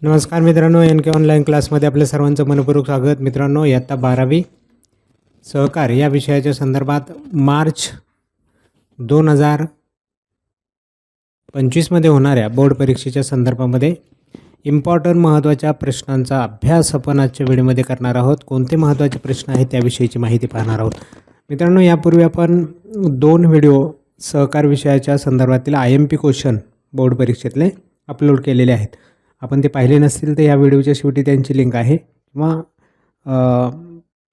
नमस्कार मित्रांनो एन के ऑनलाईन क्लासमध्ये आपल्या सर्वांचं मनपूर्वक स्वागत. मित्रांनो इयत्ता बारावी. सहकार या विषयाच्या संदर्भात मार्च दोन हजार पंचवीसमध्ये होणाऱ्या बोर्ड परीक्षेच्या संदर्भामध्ये इम्पॉर्टंट महत्त्वाच्या प्रश्नांचा अभ्यास आपण आजच्या व्हिडिओमध्ये करणार आहोत. कोणते महत्त्वाचे प्रश्न आहेत त्याविषयीची माहिती पाहणार आहोत. मित्रांनो यापूर्वी आपण दोन व्हिडिओ सहकार विषयाच्या संदर्भातील I M P question board परीक्षेतले upload केलेले आहेत. आपण ते पाहिले नसतील तर या व्हिडिओच्या शेवटी त्यांची लिंक आहे. किंवा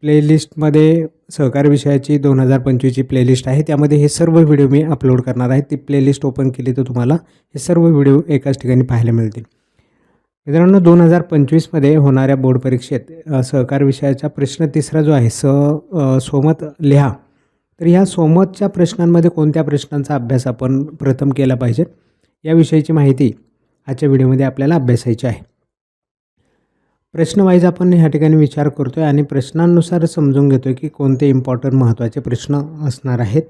प्लेलिस्टमध्ये सहकार विषयाची दोन हजार पंचवीसची प्लेलिस्ट आहे. त्यामध्ये हे सर्व व्हिडिओ मी अपलोड करणार आहे. ती प्लेलिस्ट ओपन केली तर तुम्हाला हे सर्व व्हिडिओ एकाच ठिकाणी पाहायला मिळतील. मित्रांनो दोन हजार पंचवीसमध्ये होणाऱ्या बोर्ड परीक्षेत सहकार विषयाचा प्रश्न तिसरा जो आहे स सोमत लिहा. तर ह्या सोमतच्या प्रश्नांमध्ये कोणत्या प्रश्नांचा अभ्यास आपण प्रथम केला पाहिजे? याविषयीची माहिती आजच्या व्हिडिओमध्ये आपल्याला अभ्यासायची आहे. प्रश्न वाईज आपण ह्या ठिकाणी विचार करतो आहे आणि प्रश्नांनुसार समजून घेतो आहे की कोणते इम्पॉर्टंट महत्त्वाचे प्रश्न असणार आहेत.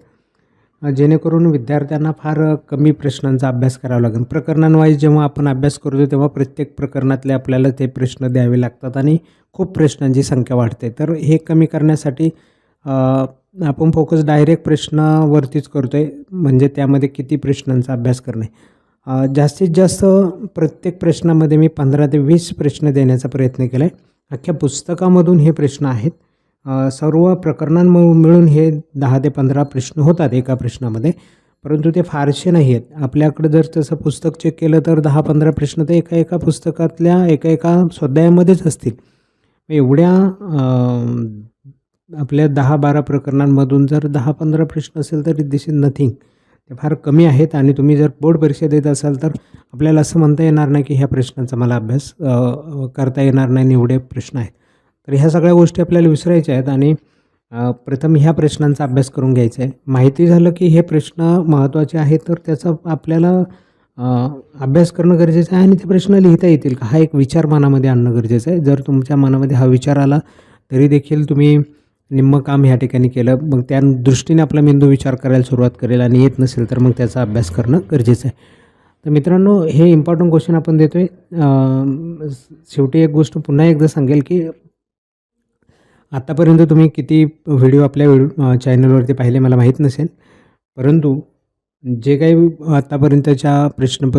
जेणेकरून विद्यार्थ्यांना फार कमी प्रश्नांचा अभ्यास करावा लागेल. प्रकरणांवाईज जेव्हा आपण अभ्यास करतो तेव्हा प्रत्येक प्रकरणातले आपल्याला ते प्रश्न द्यावे लागतात आणि खूप प्रश्नांची संख्या वाढते. तर हे कमी करण्यासाठी आपण फोकस डायरेक्ट प्रश्नावरतीच करतो आहे म्हणजे त्यामध्ये किती प्रश्नांचा अभ्यास करणे. जास्तीत जास्त प्रत्येक प्रश्नामध्ये मी पंधरा ते वीस प्रश्न देण्याचा प्रयत्न केला आहे अख्ख्या पुस्तकामधून हे प्रश्न आहेत. सर्व प्रकरणांम मिळून हे दहा ते पंधरा प्रश्न होतात एका प्रश्नामध्ये. परंतु ते फारसे नाही आहेत. आपल्याकडं जर तसं पुस्तक चेक केलं तर दहा पंधरा प्रश्न तर एका एका पुस्तकातल्या एका एका स्वाध्यायामध्येच असतील. एवढ्या आपल्या दहा बारा प्रकरणांमधून जर दहा पंधरा प्रश्न असेल तर दिस इज नथिंग ते फार कमी आहेत आणि तुम्ही जर बोर्ड परीक्षा देत असाल तर आपल्याला असं म्हणता येणार नाही की ह्या प्रश्नांचा मला अभ्यास करता येणार नाही एवढे प्रश्न आहेत. तर ह्या सगळ्या गोष्टी आपल्याला विसरायच्या आहेत आणि प्रथम ह्या प्रश्नांचा अभ्यास करून घ्यायचा आहे. माहिती झालं की हे प्रश्न महत्त्वाचे आहेत तर त्याचा आपल्याला अभ्यास करणं गरजेचं आहे आणि ते प्रश्न लिहिता येतील का? हा एक विचार मनामध्ये आणणं गरजेचं आहे. जर तुमच्या मनामध्ये हा विचार आला तरी देखील तुम्ही निम्मं काम ह्या ठिकाणी केलं. मग त्या दृष्टीने आपला मेंदू विचार करायला सुरुवात करेल आणि येत नसेल तर मग त्याचा अभ्यास करणं गरजेचं आहे. तर मित्रांनो हे इम्पॉर्टंट क्वेश्चन आपण देतो आहे शेवटी एक गोष्ट पुन्हा एकदा सांगेल की आत्तापर्यंत तुम्ही किती व्हिडिओ आपल्या चॅनलवरती पाहिले मला माहीत नसेल. परंतु जे काही आत्तापर्यंतच्या प्रश्न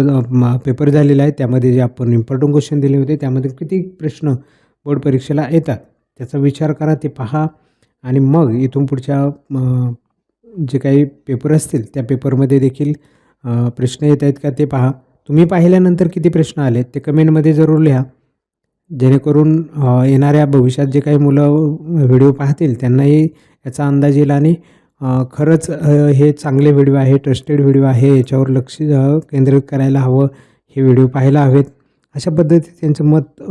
पेपर झालेला आहे त्यामध्ये जे आपण इम्पॉर्टंट क्वेश्चन दिले होते त्यामध्ये किती प्रश्न बोर्ड परीक्षेला येतात त्याचा विचार करा ते पहा. आणि मग इथून पुढच्या जे काही पेपर असतील त्या पेपरमध्ये देखील प्रश्न येत आहेत का ते पहा. तुम्ही पाहिल्यानंतर किती प्रश्न आले ते कमेंटमध्ये जरूर लिहा. जेणेकरून येणाऱ्या भविष्यात जे काही मुलं व्हिडिओ पाहतील त्यांनाही याचा अंदाज येईल आणि खरंच हे चांगले व्हिडिओ आहे ट्रस्टेड व्हिडिओ आहे याच्यावर लक्ष केंद्रित करायला हवं हे व्हिडिओ पाहायला हवेत. अशा पद्धतीने त्यांचं मत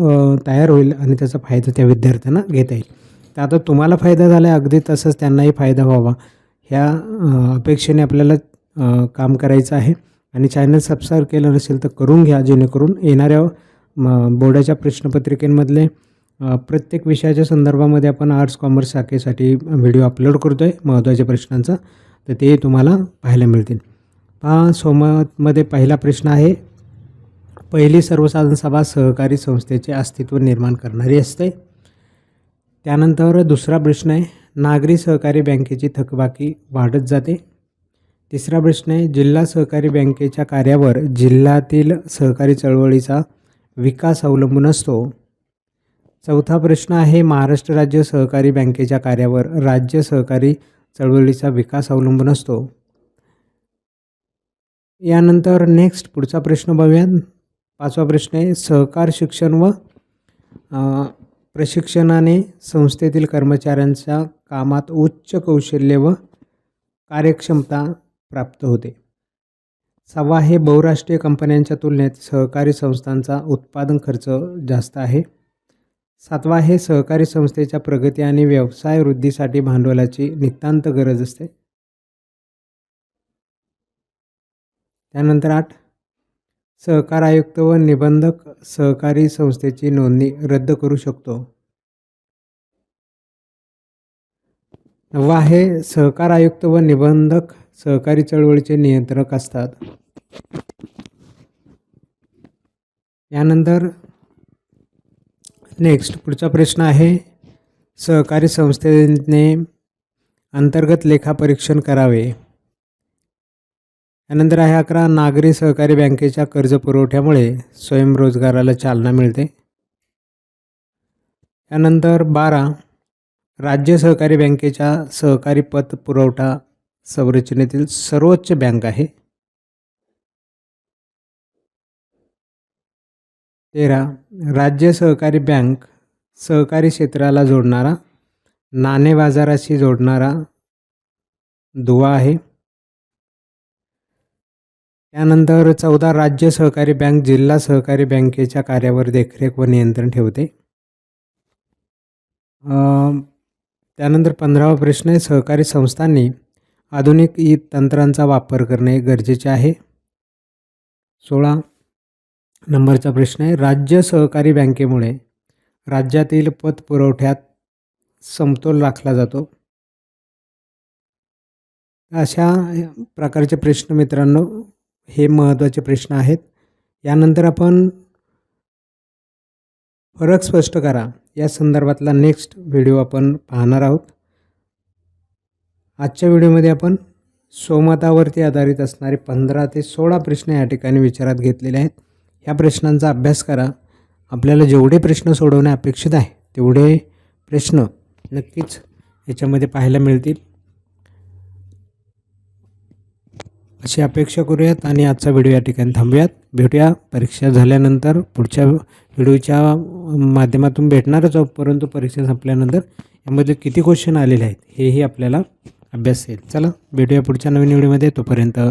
तयार होईल आणि त्याचा फायदा त्या विद्यार्थ्यांना घेता येईल. आता तुम्हाला फायदा झाला आहे अगदी तसंच त्यांनाही फायदा व्हावा. ह्या अपेक्षेने आपल्याला काम करायचं आहे. आणि चॅनल सबस्क्राईब केलं नसेल तर करून घ्या जेणेकरून येणाऱ्या बोर्डाच्या प्रश्नपत्रिकेमधले प्रत्येक विषयाच्या संदर्भामध्ये आपण आर्ट्स कॉमर्स शाखेसाठी व्हिडिओ अपलोड करतो आहे महत्त्वाच्या प्रश्नांचा. तर ते तुम्हाला पाहायला मिळतील. हा सोमतमध्ये पहिला प्रश्न आहे पहिली सर्वसाधारण सभा सहकारी संस्थेचे अस्तित्व निर्माण करणारी असते. त्यानंतर दुसरा प्रश्न आहे नागरी सहकारी बँकेची थकबाकी वाढत जाते. तिसरा प्रश्न आहे जिल्हा सहकारी बँकेच्या कार्यावर जिल्ह्यातील सहकारी चळवळीचा विकास अवलंबून असतो. चौथा प्रश्न आहे महाराष्ट्र राज्य सहकारी बँकेच्या कार्यावर राज्य सहकारी चळवळीचा विकास अवलंबून असतो. यानंतर नेक्स्ट पुढचा प्रश्न बघूया पाचवा प्रश्न आहे सहकार शिक्षण व प्रशिक्षणाने संस्थेतील कर्मचाऱ्यांच्या कामात उच्च कौशल्य व कार्यक्षमता प्राप्त होते. सहावा हे बहुराष्ट्रीय कंपन्यांच्या तुलनेत सहकारी संस्थांचा उत्पादन खर्च जास्त आहे. सातवा हे सहकारी संस्थेच्या प्रगती आणि व्यवसाय वृद्धीसाठी भांडवलाची नितांत गरज असते. त्यानंतर आठ सहकार आयुक्त व निबंधक सहकारी संस्थेची नोंदणी रद्द करू शकतो. नववा आहे सहकार आयुक्त व निबंधक सहकारी चळवळीचे नियंत्रक असतात. यानंतर नेक्स्ट पुढचा प्रश्न आहे सहकारी संस्थेने अंतर्गत लेखापरीक्षण करावे. त्यानंतर आहे अकरा नागरी सहकारी बँकेच्या कर्ज पुरवठ्यामुळे स्वयंरोजगाराला चालना मिळते. त्यानंतर बारा राज्य सहकारी बँकेच्या सहकारी पत पुरवठा संरचनेतील सर्वोच्च बँक आहे. तेरा राज्य सहकारी बँक सहकारी क्षेत्राला जोडणारा नाणे बाजाराशी जोडणारा दुवा आहे. त्यानंतर चौदा राज्य सहकारी बँक जिल्हा सहकारी बँकेच्या कार्यावर देखरेख व नियंत्रण ठेवते. त्यानंतर पंधरावा प्रश्न आहे सहकारी संस्थांनी आधुनिक ई तंत्रांचा वापर करणे गरजेचे आहे. सोळा नंबरचा प्रश्न आहे राज्य सहकारी बँकेमुळे राज्यातील पतपुरवठ्यात समतोल राखला जातो. अशा प्रकारचे प्रश्न मित्रांनो हे महत्त्वाचे प्रश्न आहेत. यानंतर आपण फरक स्पष्ट करा. या संदर्भातला नेक्स्ट व्हिडिओ आपण पाहणार आहोत. आजच्या व्हिडिओमध्ये आपण स्वमतावरती आधारित असणारे पंधरा ते सोळा प्रश्न या ठिकाणी विचारात घेतलेले आहेत. ह्या प्रश्नांचा अभ्यास करा. आपल्याला जेवढे प्रश्न सोडवणे अपेक्षित आहे तेवढे प्रश्न नक्कीच याच्यामध्ये पाहायला मिळतील. अशी अपेक्षा करूयात आणि आजचा व्हिडिओ या ठिकाणी थांबूयात. भेटूया. परीक्षा झाल्यानंतर पुढच्या व्हिडिओच्या माध्यमातून भेटणारच आहोत परंतु परीक्षा संपल्यानंतर यामध्ये किती क्वेश्चन आलेले आहेत हेही आपल्याला अभ्यास येईल. चला भेटूया पुढच्या नवीन व्हिडिओमध्ये. तोपर्यंत